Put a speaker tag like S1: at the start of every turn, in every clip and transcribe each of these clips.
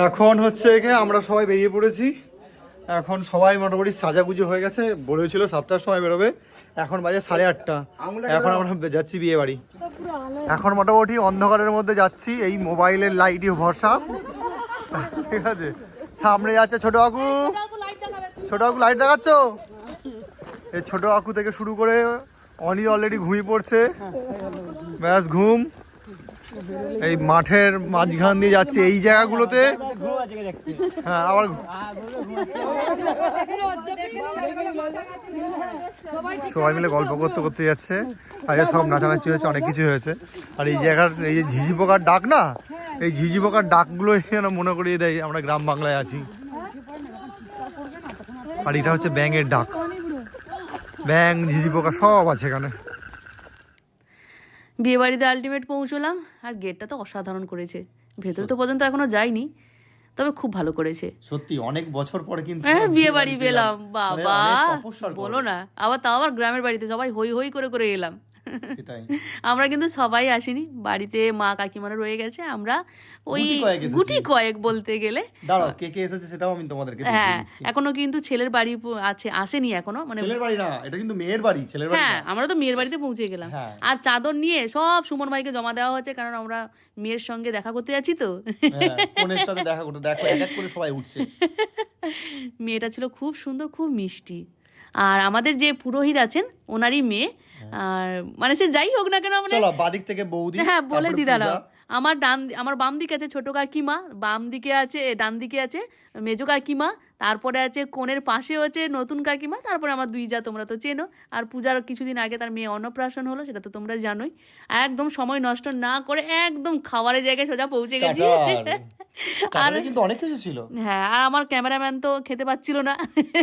S1: এখন হচ্ছে কি আমরা সবাই বেরিয়ে পড়েছি। এখন সবাই মোটামুটি সাজাগুজো হয়ে গেছে। বলেছিল সাতটার সময় বেরোবে। এখন বাজে সাড়ে আটটা। এখন আমরা যাচ্ছি বিয়ে বাড়ি। এখন মোটামুটি অন্ধকারের মধ্যে যাচ্ছি। এই মোবাইলের লাইটই ভরসা। ঠিক আছে? সামনে যাচ্ছে ছোট আকু। ছোট আকু লাইট দেখাচ্ছ? এই ছোট আকু থেকে শুরু করে অনি অলরেডি ঘুমিয়ে পড়ছে। ব্যাস ঘুম। এই মাঠের মাঝখান দিয়ে যাচ্ছে। এই জায়গাগুলোতে হ্যাঁ আবার সবাই মিলে গল্প করতে করতে যাচ্ছে। আর সব নাচানাচি হয়েছে, অনেক কিছু হয়েছে। আর এই জায়গার এই যে ঝিঝি পোকার ডাক না, এই ঝিঝি পোকার ডাকগুলো যেন মনে করিয়ে দেয়, আমরা গ্রাম বাংলায় আছি। আর এটা হচ্ছে ব্যাঙের ডাক। ব্যাং ঝিঝি পোকা সব আছে এখানে।
S2: বিয়ে বাড়িতে আলটিমেট পৌঁছলাম আর গেটটা তো অসাধারণ করেছে। ভেতরে তো পর্যন্ত এখনও যাইনি তবে খুব ভালো করেছে।
S1: সত্যি অনেক বছর পরে কিন্তু
S2: হ্যাঁ বিয়ে বাড়ি পেলাম।
S1: মানে
S2: বাবা। বলো না। আবার তাও আবার গ্রামের বাড়িতে সবাই হই হই করে করে এলাম। আমরা কিন্তু সবাই আসিনি বাড়িতে মা কাকিমারা রয়ে গেছে আমরা ওই
S1: গুটি কয়েক
S2: বলতে গেলে।
S1: দাঁড়াও কে কে এসেছে সেটাও আমি তোমাদেরকে
S2: হ্যাঁ এখনও কিন্তু ছেলের বাড়ি আছে আসেনি এখনও মানে
S1: ছেলের বাড়ি না এটা কিন্তু মেয়ের বাড়ি ছেলের বাড়ি
S2: হ্যাঁ আমরা তো মেয়ের বাড়িতে পৌঁছে গেলাম।
S1: হ্যাঁ।
S2: আর চাদর নিয়ে সব সুমন ভাইকে জমা দেওয়া হচ্ছে কারণ আমরা মেয়ের সঙ্গে দেখা করতে যাচ্ছি তো।
S1: হ্যাঁ সাথে দেখা করতে দেখো এক এক করে সবাই উঠছে।
S2: মেয়েটা ছিল খুব সুন্দর খুব মিষ্টি। আর আমাদের যে পুরোহিত আছেন ওনারই মেয়ে আর মানে সে যাই হোক না কেন আমরা
S1: চলো বাদিক থেকে বৌদি
S2: হ্যাঁ বলে দি দাঁড়াও। আমার ডান আমার বাম দিকে আছে ছোট কাকিমা বাম দিকে আছে ডান দিকে আছে মেজো কাকিমা তারপরে আছে কোণের পাশে হচ্ছে নতুন কাকিমা তারপরে আমার দুই যা তোমরা তো চেনো। আর পূজার কিছুদিন আগে তার মেয়ে অন্নপ্রাশন হলো সেটা তো তোমরা জানোই। একদম সময় নষ্ট না করে একদম খাবারের জায়গায় সোজা পৌঁছে গেছি।
S1: কিন্তু অনেক কিছু ছিল।
S2: হ্যাঁ আর আমার ক্যামেরাম্যান তো খেতে পাচ্ছিল না।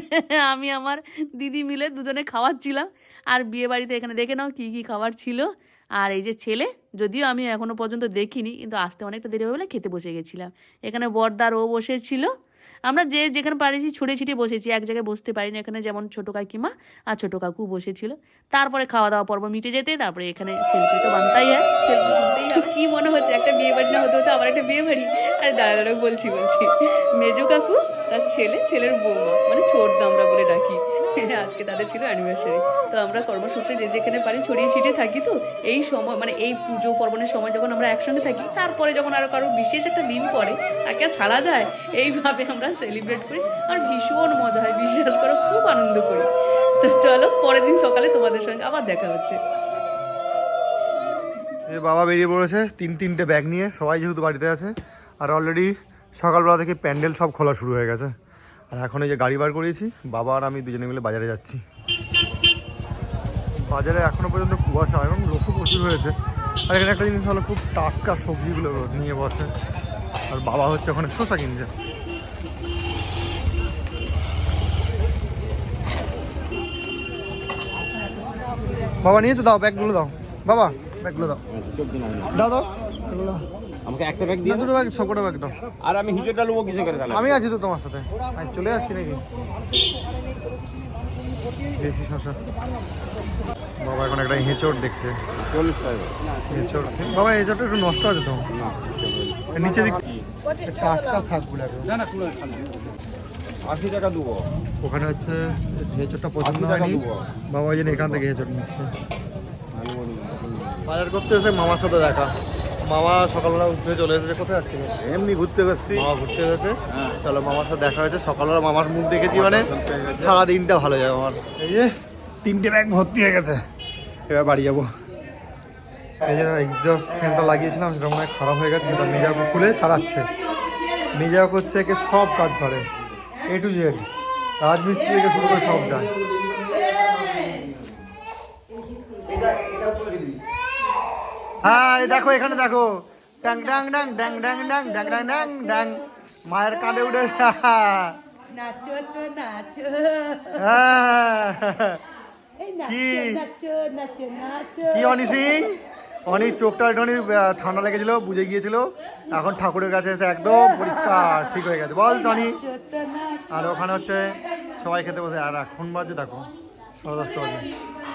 S2: আমি আমার দিদি মিলে দুজনে খাওয়াচ্ছিলাম। আর বিয়ে বাড়িতে এখানে দেখে নাও কী কী খাবার ছিল। আর এই যে ছেলে যদিও আমি এখনও পর্যন্ত দেখিনি কিন্তু আসতে অনেকটা দেরি হবে বলে খেতে বসে গেছিলাম। এখানে বর্দার ও বসেছিল। আমরা যে যেখানে পারিছি ছুটে ছিটে বসেছি, এক জায়গায় বসতে পারিনি এখানে, যেমন ছোটো কাকিমা আর ছোটো কাকু বসেছিল। তারপরে খাওয়া দাওয়া পর্ব মিটে যেতে, তারপরে এখানে সেলফি তো বানতাই হ্যাঁ। কী মনে হচ্ছে, একটা বিয়ে বাড়ি না হতে হতো আবার একটা বিয়ে বাড়ি? আরে দাঁড়া বলছি বলছি। মেজো কাকু, তার ছেলে, ছেলের বৌমা মানে ছোট আমরা বলে ডাকি। আজকে তাদের ছিল অ্যানিভার্সারি তো আমরা কর্মসূত্রে যে যেখানে পারি ছড়িয়ে ছিটিয়ে থাকি তো। এই সময় মানে এই পুজো পার্বণের সময় যখন আমরা একসঙ্গে থাকি, তারপরে যখন আরও কারও বিশেষ একটা দিন পরে তাকে ছাড়া যায়, এইভাবে আমরা সেলিব্রেট করি। আর ভীষণ মজা হয়, বিশ্বাস করো, খুব আনন্দ করি। তো চলো, পরের দিন সকালে তোমাদের সঙ্গে আবার দেখা হচ্ছে।
S1: বাবা বেরিয়ে পড়েছে, তিন তিনটে ব্যাগ নিয়ে, সবাই যেহেতু বাড়িতে আছে, আর অলরেডি সকালবেলা থেকে প্যান্ডেল সব খোলা শুরু হয়ে গেছে। আর এখন এই যে গাড়ি বার করিয়েছি, বাবা আর আমি দুজনে মিলে বাজারে যাচ্ছি। বাজারে এখনও পর্যন্ত কুয়াশা এবং লোকও প্রচুর হয়েছে। আর এখানে একটা জিনিস হলো, খুব টাটকা সবজিগুলো নিয়ে বসে। আর বাবা হচ্ছে ওখানে শসা কিনছে। বাবা নিয়েছো দাও, ব্যাগগুলো দাও। বাবা, ব্যাগগুলো দাও। দাও দাও।
S3: আমাকে একটা ব্যাগ দিয়ে
S1: দুটো ব্যাগ সবকটা ব্যাগ দাও।
S3: আর আমি হিজোটা নেব কিছু করে তাহলে?
S1: আমি আছি তো তোমার সাথে। আমি চলে যাচ্ছি নাকি? দেশি শশা। বাবা এখন একটা হেঁচড় দেখছে
S3: চল্লিশ টাকা।
S1: হেঁচড় বাবা হেঁচড়টা একটু নষ্ট আছে তো। নিচে দিক টাটকা শাকগুলো।
S3: না না আশি টাকা দেবো।
S1: ওখানে হচ্ছে হেঁচড়টা পছন্দ হয়নি। বাবা ওই জন্য এখান থেকে হেঁচড় নিচ্ছে। বাজার করতে এসে মামার সাথে দেখা। মামা সকালবেলা উঠে চলে এসেছে। কোথায় যাচ্ছিল
S3: এমনি ঘুরতে গেছি
S1: মামা ঘুরতে গেছে চলো মামার সাথে দেখা হয়েছে। সকালবেলা মামার মুখ দেখেছি মানে সারা দিনটা ভালো যাবে আমার এই যে তিনটে ব্যাগ ভর্তি হয়ে গেছে। এবার বাড়ি যাব। এই যে এক্সস্ট ফ্যানটা লাগিয়েছিলাম সেটা মনে হয় খারাপ হয়ে গেছে সেটা মেজাকু খুলে সারাচ্ছে। মেজাক হচ্ছে একে সব কাজ করে। এ টু জেড রাজমিস্ত্রি থেকে শুরু করে সব যায়। হ্যাঁ দেখো এখানে দেখো। ডাং ডাং ডাং ডাং ডাং ডাং ডাং ডাং ডাং ডাং। মায়ের কাঁধে উঠে।
S4: নাচো তো নাচো।
S1: হ্যাঁ। কি? কি অনি সিং অনি চোখটা একটুখানি ঠান্ডা লেগেছিল বুঝে গিয়েছিল। এখন ঠাকুরের কাছে এসে একদম পরিষ্কার ঠিক হয়ে গেছে। বল টনি। আর ওখানে হচ্ছে সবাই খেতে বসে। আর এখন বাজে দেখো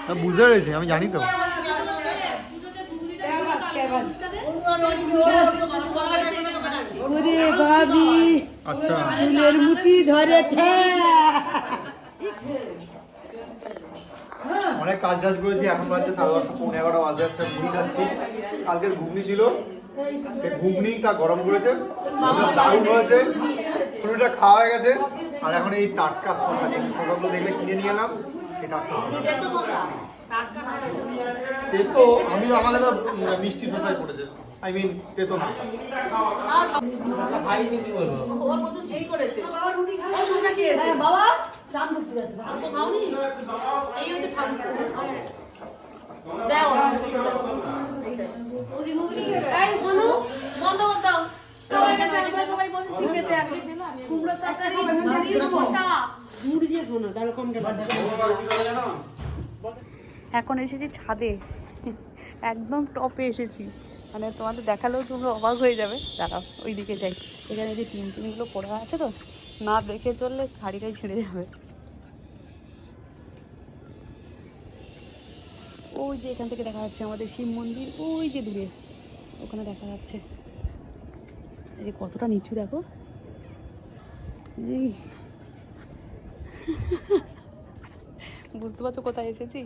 S1: তা বুঝতে পেরেছি আমি জানি তো।
S4: ওরে ভাবি
S1: আচ্ছা
S4: ফুলের মুঠি ধরে
S1: অনেক কাজ টাজ করেছি এখন বাজছে সাড়ে দশটা পৌনে এগারোটা বাজে যাচ্ছে ঘুগনি খাচ্ছি। কালকের ঘুগনি ছিল সেই ঘুগনিটা গরম করেছে দারুণ হয়েছে পুরোটা খাওয়া হয়ে গেছে আর এখন এই টাটকা শসা যে শসাগুলো দেখলে কিনে নিয়ে এলাম সেই টাটকা তেতো আমি আমাকে তো মিষ্টি শসাই পড়েছে আই মিন
S2: হয়ে তরকারি
S4: মুড়ি দিয়ে শোনো কম
S2: এখন এসেছি ছাদে। একদম টপে এসেছি। মানে তোমাদের দেখালেও তোমরা অবাক হয়ে যাবে। দাঁড়াও ওই দিকে যাই। এখানে যে টিন টিনগুলো পড়ে আছে তো, না দেখে চললে শাড়িটাই ছিঁড়ে যাবে। ওই যে এখান থেকে দেখা যাচ্ছে আমাদের শিব মন্দির, ওই যে দূরে, ওখানে দেখা যাচ্ছে। এই যে কতটা নিচু দেখো। বুঝতে পারছ কোথায় এসেছি?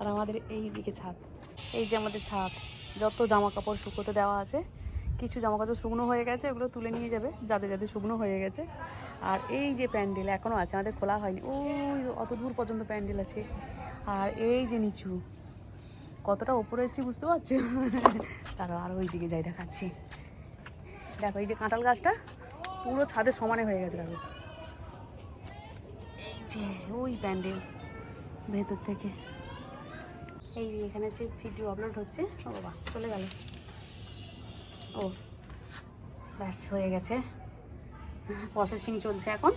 S2: আর আমাদের এই দিকে ছাদ, এই যে আমাদের ছাদ। যত জামা কাপড় শুকোতে দেওয়া আছে, কিছু জামা কাপড় শুকনো হয়ে গেছে ওগুলো তুলে নিয়ে যাবে যাদের যাদের শুকনো হয়ে গেছে। আর এই যে প্যান্ডেল এখনও আছে, আমাদের খোলা হয়নি, ওই অত দূর পর্যন্ত প্যান্ডেল আছে। আর এই যে নিচু, কতটা ওপরে এসেছি বুঝতে পারছ? তারও আরও ওই দিকে যাই দেখাচ্ছি। দেখো, এই যে কাঁঠাল গাছটা পুরো ছাদের সমানে হয়ে গেছে, দেখো। এই যে, ওই প্যান্ডেল ভেতর থেকে। এই যে এখানে যে ভিডিও আপলোড হচ্ছে, ও বাবা, চলে গেল। ও, ব্যাস, হয়ে গেছে। প্রসেসিং চলছে এখন।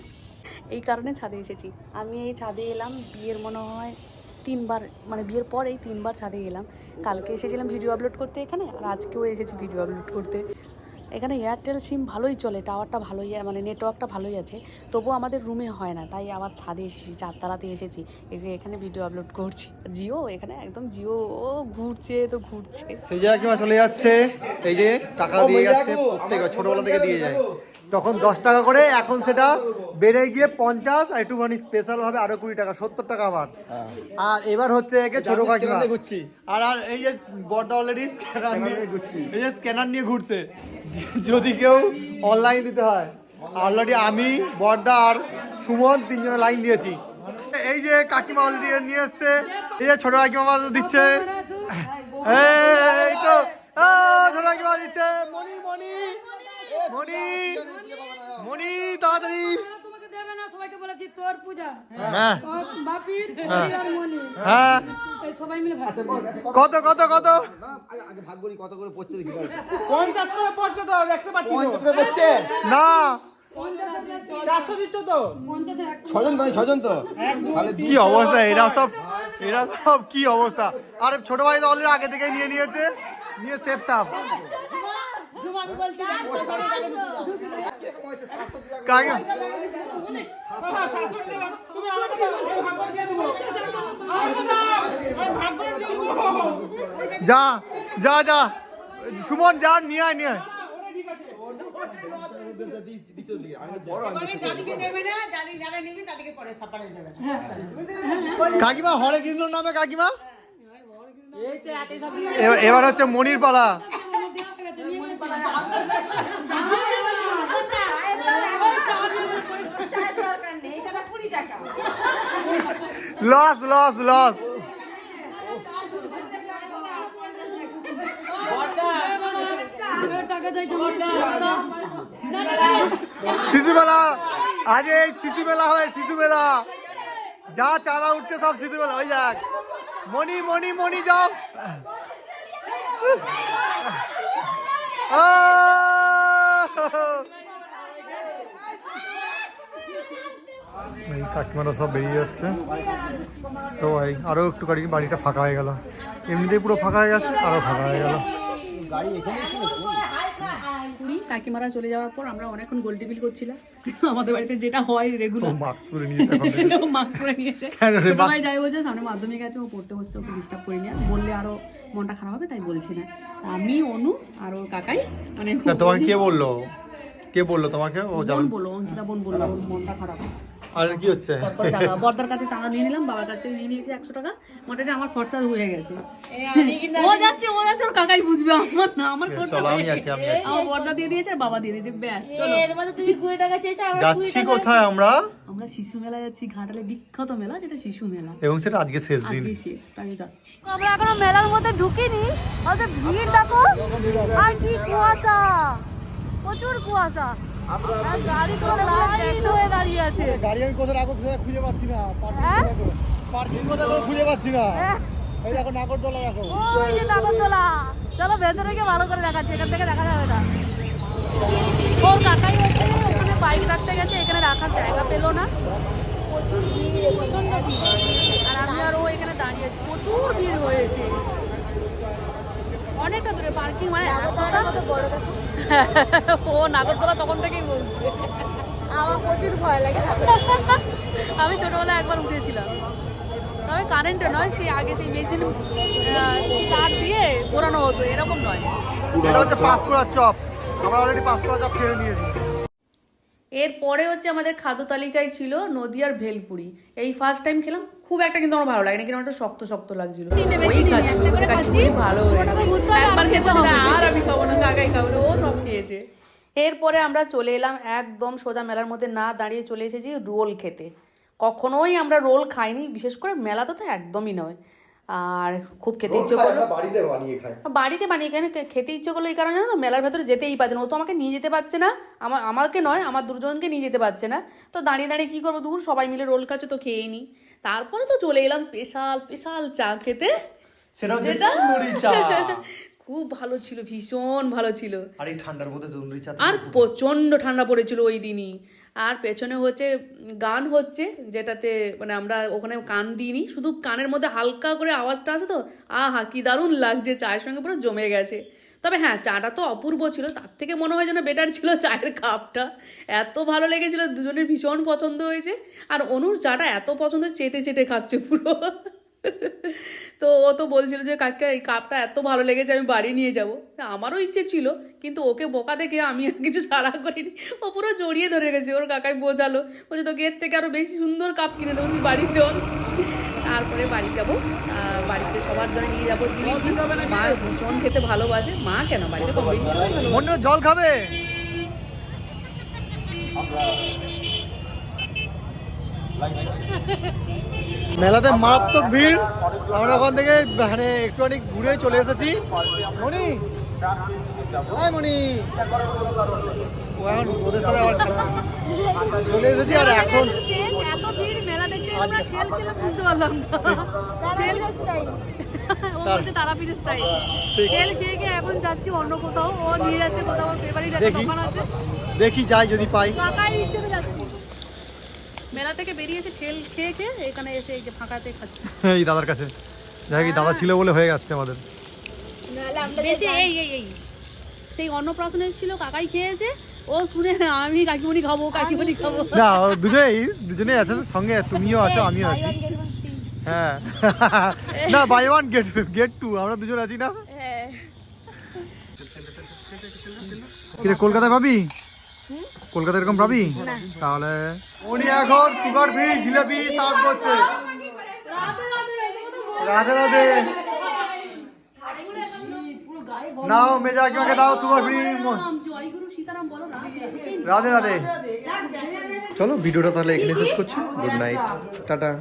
S2: এই কারণে ছাদে এসেছি। আমি এই ছাদে এলাম, বিয়ের মনে হয় তিনবার মানে বিয়ের পর এই তিনবার ছাদে এলাম। কালকে এসেছিলাম ভিডিও আপলোড করতে এখানে, আর আজকেও এসেছি ভিডিও আপলোড করতে। এখানে এয়ারটেল সিম ভালোই চলে টাওয়ারটা ভালোই মানে নেটওয়ার্কটা ভালোই আছে তবুও আমাদের রুমে হয় না তাই আবার ছাদে এসেছি চারতলাতে এসেছি এই যে এখানে ভিডিও আপলোড করছি জিও এখানে একদম জিও ও ঘুরছে তো ঘুরছে।
S1: সেই জায়গায় কিমা চলে যাচ্ছে এই যে টাকা দিয়ে যাচ্ছে প্রত্যেক ছোটবেলা থেকে দিয়ে যায়। তখন দশ টাকা করে এখন সেটা বেড়ে গিয়ে পঞ্চাশ আর একটুখানি স্পেশাল ভাবে আরও কুড়ি টাকা সত্তর টাকা আমার আর এবার হচ্ছে একে ছোট কাকিমা। ঘুরছি। আর আর এই যে বর্দা অলরেডি স্ক্যানার নিয়ে ঘুরছি। এই যে স্ক্যানার নিয়ে ঘুরছে। যদি কেউ অনলাইন দিতে হয়। অলরেডি আমি, বর্দা আর সুমন তিনজনে লাইন দিয়েছি। এই যে কাকিমা অলরেডি নিয়ে এসছে। এই যে ছোট কাকিমা দিচ্ছে। এই তো ছোট কাকিমা দিচ্ছে। মনি মনি মনি মনি তাড়াতাড়ি।
S5: সবাইকে বলেছি তোর পূজা।
S1: হ্যাঁ।
S5: বাপির আর মনি
S1: হ্যাঁ।
S5: সবাই মিলে ভাগ করব।
S1: কত কত কত?
S6: পঞ্চাশ করে পড়ছে তো দেখতে পাচ্ছি তো।
S1: না।
S6: চারশো দিচ্ছ তো।
S5: পঞ্চাশের এক
S7: ছজন মানে ছজন তো?
S1: কি অবস্থা? এরা সব এরা সব কি অবস্থা? আর ছোট ভাই তো অলরেডি আগে থেকে নিয়ে নিয়েছে। নিয়ে সেফ সাপ। যা যা যা সুমন যা নিয়ে আয় নিয়ে আয়। কাকিমা হরে কৃষ্ণ নামে কাকিমা? এবার- এবার হচ্ছে মনির পালা
S5: দেওয়া হয়ে গেছে, নিয়ে নিয়েছে।
S1: লস লস লস
S5: এ টাকা
S1: শিশু মেলা আজ এই শিশু মেলা হয় শিশু মেলা যা চাঁদা উঠছে সব শিশু মেলা ওই যাক মনি মনি মনি যাও। এই কাকিমারা সব বেরিয়ে যাচ্ছে। তো এই আরও একটু গাড়ি বাড়িটা ফাঁকা হয়ে গেল। এমনিতেই পুরো ফাঁকা হয়ে গেছে আরও ফাঁকা হয়ে গেল।
S2: পুরী কাকিমারা চলে যাওয়ার পর আমরা অনেকক্ষণ গোল টেবিল করছিলাম। আমাদের বাড়িতে যেটা হয় রেগুলার
S1: মাস্ক পরে নিয়েছে
S2: মাস্ক পরে নিয়েছে।
S1: রে,
S2: ছোট ভাই যাই বলছে সামনে মাধ্যমিক আছে ও পড়তে হচ্ছে ওকে ডিস্টার্ব করিনি নিয়ে বললে আরও মনটা খারাপ হবে তাই বলছি না। আমি অনু আর ওর কাকাই মানে
S1: তোমাকে কে বলল? কে বলল তোমাকে? ও
S2: বোন বলো অঙ্কিতা বোন বলল মনটা খারাপ
S1: আর কি হচ্ছে?
S2: টাকা বর্দার কাছে চাঁদা নিয়ে নিলাম বাবার কাছ থেকে নিয়ে নিয়েছি একশো টাকা। মোটামুটি আমার খরচা হয়ে গেছে। ও যাচ্ছে ও যাচ্ছে ওর কাকাই বুঝবে আমার না আমার খরচা হয়ে গেছে। আমার বর্দা দিয়ে দিয়েছে আর বাবা দিয়ে দিয়েছে ব্যাস চলো।
S5: এর মধ্যে তুমি কুড়ি টাকা চেয়েছো আমার
S1: যাচ্ছি কোথায় আমরা?
S2: আমরা শিশু মেলা যাচ্ছি ঘাটালে বিখ্যাত মেলা যেটা শিশু মেলা।
S1: এবং সেটা আজকে শেষ দিন।
S2: আজকে শেষ তাই যাচ্ছি।
S7: আমরা এখনও মেলার মধ্যে ঢুকিনি অত ভিড় দেখো। আর কি কুয়াশা প্রচুর কুয়াশা। গাড়ি তো লাইন হয়ে দাঁড়িয়ে আছে।
S1: গাড়ি আমি কোথায় রাখো খুঁজে পাচ্ছি না।
S7: হ্যাঁ?
S1: পার্কিং কোথায় কোথাও খুঁজে পাচ্ছি না।
S7: হ্যাঁ।
S1: এই দেখো নাগরদোলা দেখো।
S7: নাগরদোলা। চলো ভেতরে গিয়ে ভালো করে দেখাচ্ছি এখান থেকে দেখা যাবে না। ওর কাকাই হচ্ছে ওখানে বাইক রাখতে গেছে এখানে রাখার জায়গা পেল না। প্রচুর ভিড় প্রচণ্ড ভিড়। আর আমি আর ও এখানে দাঁড়িয়ে আছি প্রচুর ভিড় হয়েছে। অনেকটা দূরে পার্কিং মানে এতটা? বড় দেখো। ও নাগরদোলা তখন থেকেই বলছে। আমার প্রচুর ভয় লাগে আমি ছোটবেলায় একবার উঠেছিলাম। তবে কারেন্টে নয় সেই আগে সেই মেশিন স্টার্ট দিয়ে ঘোরানো হতো এরকম নয়।
S1: এটা হচ্ছে পাঁশকুড়ার চপ। আমরা অলরেডি পাঁশকুড়া চপ খেয়ে নিয়েছি।
S2: এরপরে হচ্ছে আমাদের খাদ্য তালিকায় ছিল নদিয়ার ভেলপুরি। এই ফার্স্ট টাইম খেলাম খুব একটা কিন্তু আমার ভালো লাগে না কিন্তু আমার একটু শক্ত শক্ত লাগছিল। ওই খাচ্ছি ভালো হয়েছে। একবার খেতে হবে। আর আমি খাব না কাকাই খাব না ও খেয়েছে। এরপরে আমরা চলে এলাম একদম সোজা মেলার মধ্যে না দাঁড়িয়ে চলে এসেছি রোল খেতে। কখনোই আমরা রোল খাইনি বিশেষ করে মেলাতে তো একদমই নয়। আর খুব খেতে ইচ্ছে করল।
S1: বাড়িতে বানিয়ে খাই
S2: বাড়িতে বানিয়ে কেন খেতে ইচ্ছে করল এই কারণে জানো তো? মেলার ভেতরে যেতেই পারছে না। ও তো আমাকে নিয়ে যেতে পারছে না। আমার আমাকে নয় আমার দুজনকে নিয়ে যেতে পারছে না। তো দাঁড়িয়ে দাঁড়িয়ে কী করব? দূর সবাই মিলে রোল খাচ্ছে তো খেয়েই নি। তারপরে তো চলে এলাম স্পেশাল স্পেশাল চা খেতে।
S1: সেটা চা।
S2: খুব ভালো ছিল ভীষণ ভালো ছিল।
S1: আর এই ঠান্ডার মধ্যে তন্দুরি চা
S2: আর প্রচণ্ড ঠান্ডা পড়েছিল ওই দিনই। আর পেছনে হচ্ছে গান হচ্ছে যেটাতে মানে আমরা ওখানে কান দিইনি শুধু কানের মধ্যে হালকা করে আওয়াজটা আছে তো আহা কি দারুণ লাগছে চায়ের সঙ্গে পুরো জমে গেছে। তবে হ্যাঁ চাটা তো অপূর্ব ছিল তার থেকে মনে হয় যেন বেটার ছিল চায়ের কাপটা। এত ভালো লেগেছিল দুজনের ভীষণ পছন্দ হয়েছে। আর অনুর চাটা এত পছন্দ চেটে চেটে খাচ্ছে পুরো। তো ও তো বলছিল যে, কাকা, এই কাপটা এত ভালো লেগেছে, আমি বাড়ি নিয়ে যাব। আমারও ইচ্ছে ছিল, কিন্তু ওকে বোকা দেখে আমি আর কিছু সারা করিনি। ও পুরো জড়িয়ে ধরে গেছে। ওর কাকাই বোঝালো, বলছে, তোকে এর থেকে আরও বেশি সুন্দর কাপ কিনে দেবো, তুই বাড়ি চল। তারপরে বাড়ি যাব। বাড়িতে সবার জন্য নিয়ে যাব জিলিপি। মা ভীষণ খেতে ভালোবাসে। মা কেন বাড়িতে কম বেশি
S1: জল খাবে? মেলাতে মারাত্মক ভিড়। আমরা ওখান থেকে মানে একটুখানি ঘুরে চলে এসেছি। মনি? হ্যাঁ মনি। এখন ওদের সাথে আবার চলে এসেছি আর এখন
S7: শেষ এত ভিড় মেলা দেখতে আমরা ঠেল খেলে বুঝতে পারলাম না। ও বলছে স্টাইল
S1: ঠিক।
S7: খেয়ে খেয়ে এখন যাচ্ছি অন্য কোথাও। ও নিয়ে যাচ্ছে কোথাও ওর ফেভারিট একটা
S1: দেখি।
S7: দোকান আছে।
S1: দেখি যাই যদি পাই।
S2: মেলা থেকে বেরিয়েছে ঠেল খেয়ে খেয়ে এখানে এসে এই যে ফাঁকাতে খাচ্ছি।
S1: এই দাদার কাছে। যাই দাদা ছিল বলে হয়ে যাচ্ছে আমাদের।
S2: এই এই এই। সেই অন্নপ্রাশন এসেছিল কাকাই খেয়েছে। ও শুনে আমি কাকিমণি খাব কাকিমণি খাব।
S1: না ও দুজনেই দুজনেই আছেন সঙ্গে তুমিও আছো আমিও আছি। হ্যাঁ। না buy one get get two আমরা দুজন আছি না? কিরে কলকাতায় পাবি কলকাতা এরকম পাবি? তাহলে উনি এখন সুগার ফ্রি জিলেপি সার্ভ করছে। রাধে রাধে। নাও মেজা আমাকে দাও সুগার ফ্রি রাধে রাধে। চলো ভিডিওটা তাহলে এখানে শেষ করছি। Good night tata